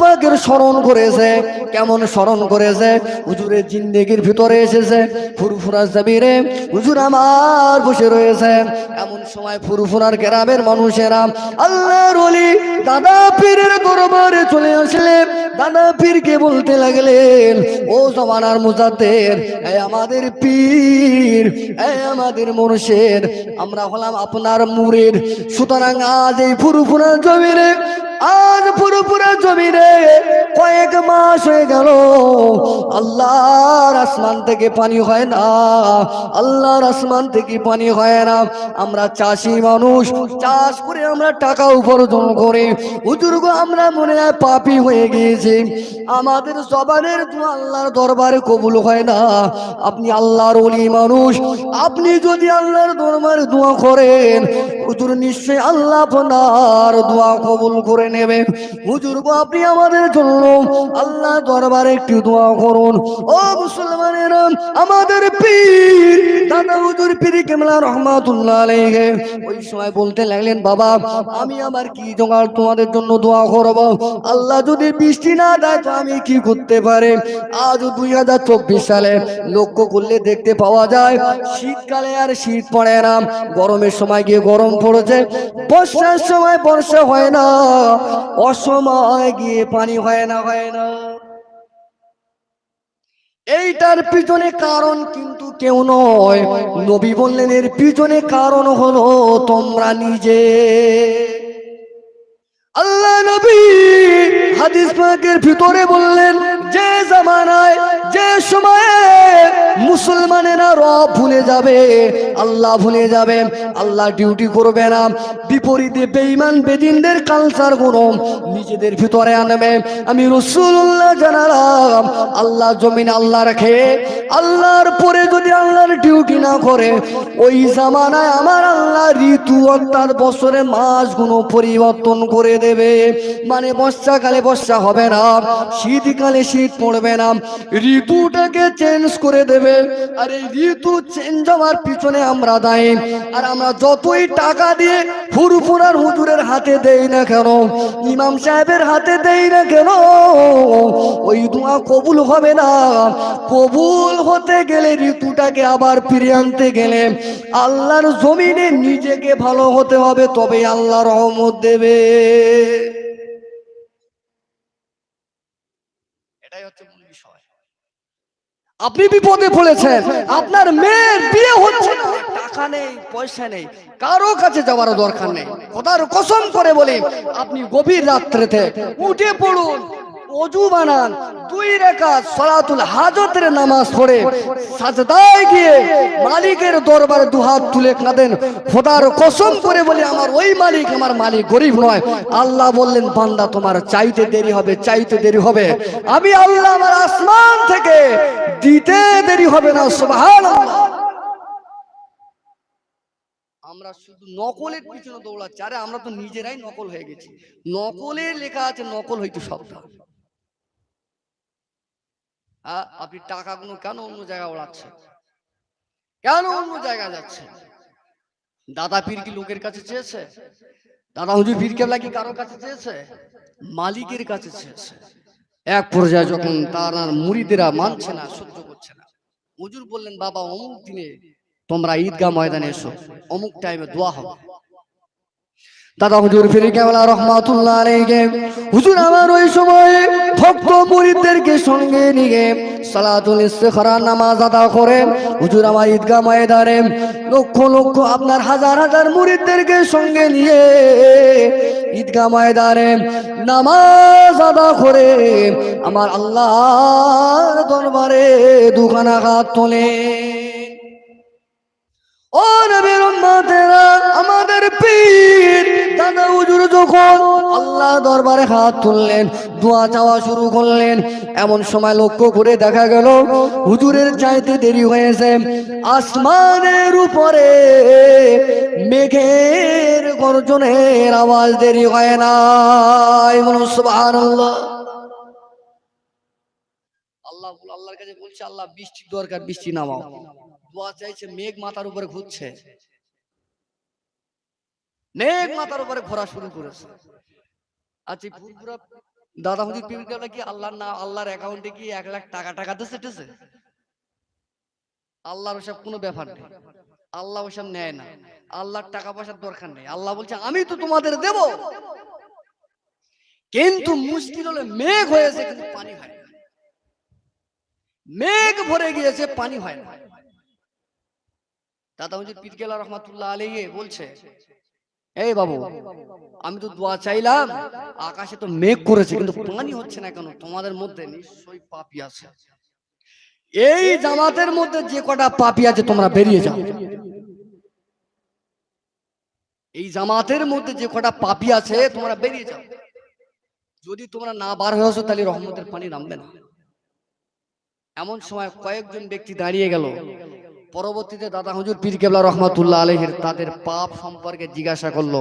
পাকের স্মরণ করেছে। কেমন স্মরণ করেছে? হুজুরের জিন্দেগির ভিতরে এসেছে, ফুরফুরা জাবিরে হুজুর আমার বসে রয়েছে। এমন সময় ফুরফুরার গ্রামের মানুষেরা আল্লাহর ওলি দাদা পীরের দরবারে চলে আসলে দাদা পীরকে বলতে লাগলেন, ও জমানার মুজাদ্দের এই আমাদের পীর আমাদের মুর্শিদ, আমরা হলাম আপনার মুরের সুতরাং আজ এই ফুরফুরা জমিনে আজ পুরোপুরা জমিনে কয়েক মাস হয়ে গেল। আল্লাহর আসমান থেকে পানি হয় না। আল্লাহর আসমান থেকে পানি হয় না। আমরা চাষি মানুষ, চাষ করে আমরা টাকা উপার্জন করে। উজুর্গ আমরা মনে হয় পাপি হয়ে গিয়েছি। আমাদের জবানের দোয়া আল্লাহর দরবারে কবুল হয় না। আপনি আল্লাহর ওলি মানুষ। আপনি যদি আল্লাহর দরবারে দোয়া করেন, হুজুর নিশ্চয়ই আল্লাহ আপনার দোয়া কবুল করে নেবেন। হুজুর আপনি আমাদের জন্য আল্লাহ দরবারে একটু দোয়া করুন। ও মুসলমানের আমাদের পীর দাদা হুজুর পীর কেমলা রহমাতুল্লাহ ওই সময় বলতে লাগলেন, বাবা, আমি আমার কি জোগাড় তোমাদের জন্য দোয়া করব? আল্লাহ যদি বৃষ্টি না দেয় তো আমি কি করতে পারে? আজ দুই হাজার চব্বিশ সালে লক্ষ্য করলে দেখতে পাওয়া যায়, শীতকালে আর শীত পড়ে না। গরমের সময় গিয়ে গরম পড়েছে। বর্ষার সময় বর্ষা হয় না। অসময় গিয়ে পানি হয় না হয় না। এইটার পিছনে কারণ কিন্তু কেউ নয়। নবী বললেন, এর পিছনে কারণ হলো তোমরা নিজে। আল্লাহ নবী হাদিস পাকের ভিতরে বললেন যে জামানায়, যে সময়ে মুসলমানেরা রব ভুলে যাবে, আল্লাহ ভুলে যাবে, আল্লাহ ডিউটি করবে না। বিপরীতে বেঈমান, বেদিনদের কালচারগুলো নিজেদের ভিতরে আনবে। আমি রসুল্লাহ জানালাম, আল্লাহ জমিন আল্লাহ রাখে, আল্লাহর পরে যদি আল্লাহর ডিউটি না করে, ওই জামানায় আমার আল্লাহ ঋতু অর্থাৎ বছরে মাসগুলো পরিবর্তন করে দেবে। মানে বর্ষাকালে বর্ষা হবে না, শীতকালে শীত পড়বে না। ঋতুটাকে চেঞ্জ করে দেবে। আর এই ঋতু চেঞ্জ হওয়ার পিছনে আমরা দায়ী। আর আমরা যতই টাকা দিয়ে ফুরফুরার হুজুরের হাতে দেই না কেন, ইমাম সাহেবের হাতে দেই না কেন, ওই দোয়া কবুল হবে না। কবুল হতে গেলে ঋতুটাকে আবার ফিরিয়ে আনতে গেলে আল্লাহর জমিনে নিজেকে ভালো হতে হবে তবে আল্লাহ রহমত দেবে। আপনি বিপদে পড়েছেন। আপনার মেয়ের বিয়ে হচ্ছে না। টাকা নেই পয়সা নেই কারও কাছে যাওয়ার দরকার নেই। কথার কসম করে বলি আপনি গভীর রাত্রেতে উঠে পড়ুন অজু বানান। দুই রেখা সলাতুল হাজতের নামাজ পড়ে। সাজদায় গিয়ে মালিকের দরবারে দুহাত তুলে কাঁদেন। খোদার কসম করে বলি, আমার ওই মালিক আমার মালিক গরিব নয়। আল্লাহ বললেন, বান্দা, তোমার চাইতে দেরি হবে, চাইতে দেরি হবে। আমি আল্লাহ আমার আসমান থেকে দিতে দেরি হবে না, সুবহানাল্লাহ। আমরা শুধু নকলের পিছনে দৌড়াচ্ছি। আরে, আমরা তো নিজেরাই নকল হয়ে গেছি। নকলে লেখা আছে, নকল হইতো আ- আপনি টাকাগুলো কেন অন্য জায়গায় ওড়াচ্ছেন? কেন অন্য জায়গায় যাচ্ছে দাদা পীর কি লোকের কাছে চেয়েছে? দাদা হুজুর পীর কেবলা কি কারও কাছে চেয়েছে? মালিকের কাছে চেয়েছে। এক পর্যায়ে যখন তার আর মুড়িদেরা মানছে না, সহ্য করছে না। হুজুর বললেন, বাবা, অমুক দিনে তোমরা ঈদগাহ ময়দানে এসো, অমুক টাইমে দোয়া হবে। দাদা হুজুর ফিরে কেবলা রহমাতুল্লাহ আলাইহি। হুজুর আমার ওই সময় ভক্ত মুরিদদেরকে সঙ্গে নিয়ে সালাতুল ইস্তিখারা নামাজ আদা করে, হুজুর আমার ঈদগাহ ময়দানে লক্ষ লক্ষ আপনার হাজার হাজার মুরিদদেরকে সঙ্গে নিয়ে ঈদগাহ ময়দানে নামাজ আদা করে আমার আল্লাহর দরবারে দুখানা হাত তোলে। ও নবীর আমাদের পীর দাদা হুজুর যখন আল্লাহ দরবারে হাত তুললেন, দোয়া চাওয়া শুরু করলেন, এমন সময় লক্ষ্য করে দেখা গেল হুজুরের চাইতে দেরি হয়েছে। আসমানের উপরে মেঘের গর্জনের আওয়াজ দেরি হয় না সুবহানাল্লাহ। আল্লাহ আল্লাহর কাছে বলছে, আল্লাহ বৃষ্টির দরকার, বৃষ্টি নামাও। দোয়া চাইছে, মেঘ মাথার উপরে ঘুরছে। মেঘ মাথার উপরে ঘোরা শুরু করেছে। আচ্ছা ফুরফুরা দাদা হুজুর পীর কেবলা কি আল্লাহর না আল্লাহর অ্যাকাউন্টে কি এক লাখ টাকা টাকা দিচ্ছে টেছে আল্লাহর ওসব কোনো ব্যাপার নেই। আল্লাহ ওসব নেয় না। আল্লাহর টাকা পয়সার দরকার নেই। আল্লাহ বলছে আমি তো তোমাদের দেব। কিন্তু মুশকিল হলে মেঘ হয়েছে কিন্তু পানি হয় না। মেঘ ভরে গিয়েছে পানি হয় না। দাদা হুজুর পীর কেবলা রহমাতুল্লাহ আলাইহি বলছে এই বাবু, আমি তো দোয়া চাইলাম, আকাশে তো মেঘ করেছে, কিন্তু পানি হচ্ছে না কেন? তোমাদের মধ্যে নিশ্চয়ই পাপি আছে। এই জামাতের মধ্যে যে কটা পাপি আছে, তোমরা বেরিয়ে যাও। এই জামাতের মধ্যে যে কটা পাপি আছে, তোমরা বেরিয়ে যাও। যদি তোমরা না বার হয়ে আসো, তাহলে রহমতের পানি নামবে না। এমন সময় কয়েকজন ব্যক্তি দাঁড়িয়ে গেল। পরবর্তীতে দাদা হুজুর পীর কেবলা রহমাতুল্লাহ আলহের তাদের পাপ সম্পর্কে জিজ্ঞাসা করল।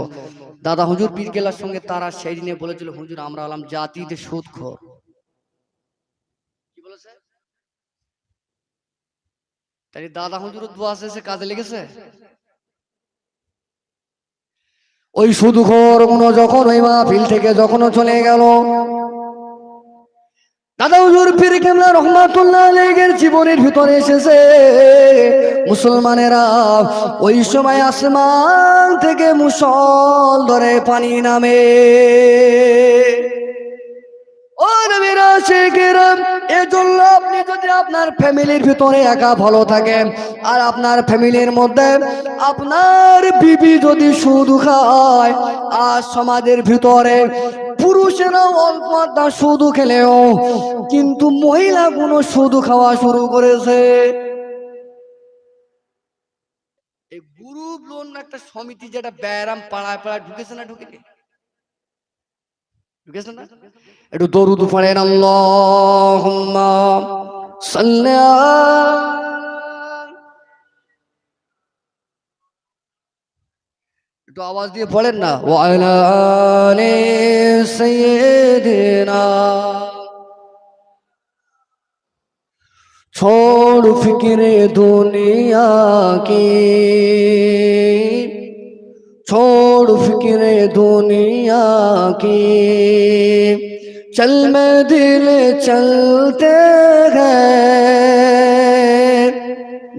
দাদা হুজুর পীর কেবলার সঙ্গে তারা সেই দিনে বলেছিল, হুজুর, আমরা হলাম জাতিতে সুদখোর কি বলেছে? তাই দাদা হুজুর দোয়া শেষে কাজে লেগেছে? ওই সুদখোর মনো যখন ওই মাহফিল থেকে যখন চলে গেল দাদা হুজুর পীর কেমলা রহমাতুল্লাহ আলাইহির জীবনের ভিতরে এসেছে। মুসলমানেরা ওই সময় আসমান থেকে মুসল ধরে পানি নামে। ও নবীরা শেখেরাম এজন্য আপনার ফ্যামিলির ভিতরে একা ভালো থাকে। আর আপনার ফ্যামিলির মধ্যে আপনার বিবি যদি সুদ খায়, আর সমাজের ভিতরে পুরুষেরাও অল্প আধা সুদ খেলেও, কিন্তু মহিলাগুলো সুদ খাওয়া শুরু করেছে। এই গ্রুপ লোন একটা সমিতি যেটা ব্যায়াম পাড়ায় পাড়ায় ঢুকেছে না ঢুকে ঢুকেছে না? একটু দরুদ পড়েন, আল্লাহুম্মা। একটু আওয়াজ দিয়ে পড়েন না। ওয়ালানে ছোড় ফিকিরে দুনিয়া কি ছোড় ফিকিরে দুনিয়া কি चल में दिल चलते हैं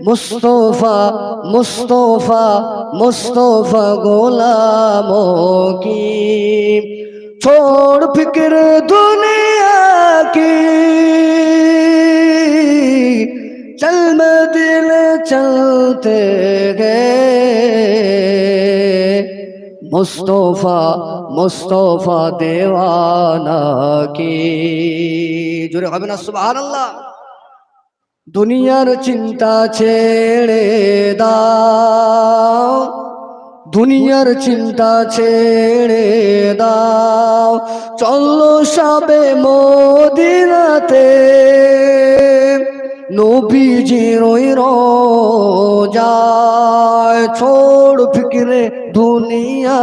मुस्तफ़ा मुस्तफ़ा मुस्तफ़ा गुलामों की। छोड़ फ़िक्र दुनिया की। चल में दिल चलते गए। मुस्तफ़ा মুস্তফা দেওয়ানাকে। জোরে হবে না সুবাহান আল্লাহ দুনিয়ার চিন্তা ছেড়ে দাও। দুনিয়ার চিন্তা ছেড়ে দাও। চলো সাবে মদিনাতে। নবীজির যায় ছোড় ফিকিরে दुनिया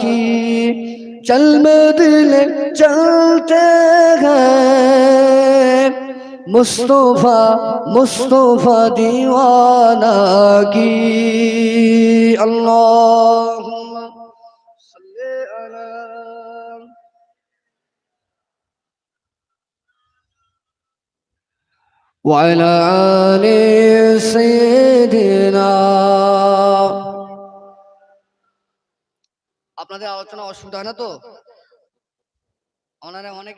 की चल बदले चलते हैं मुस्तफा मुस्तफा दीवाना की अल्लाह وعلى آل سيدنا আলোচনা অসুবিধা হয় না তো? ওনারা অনেক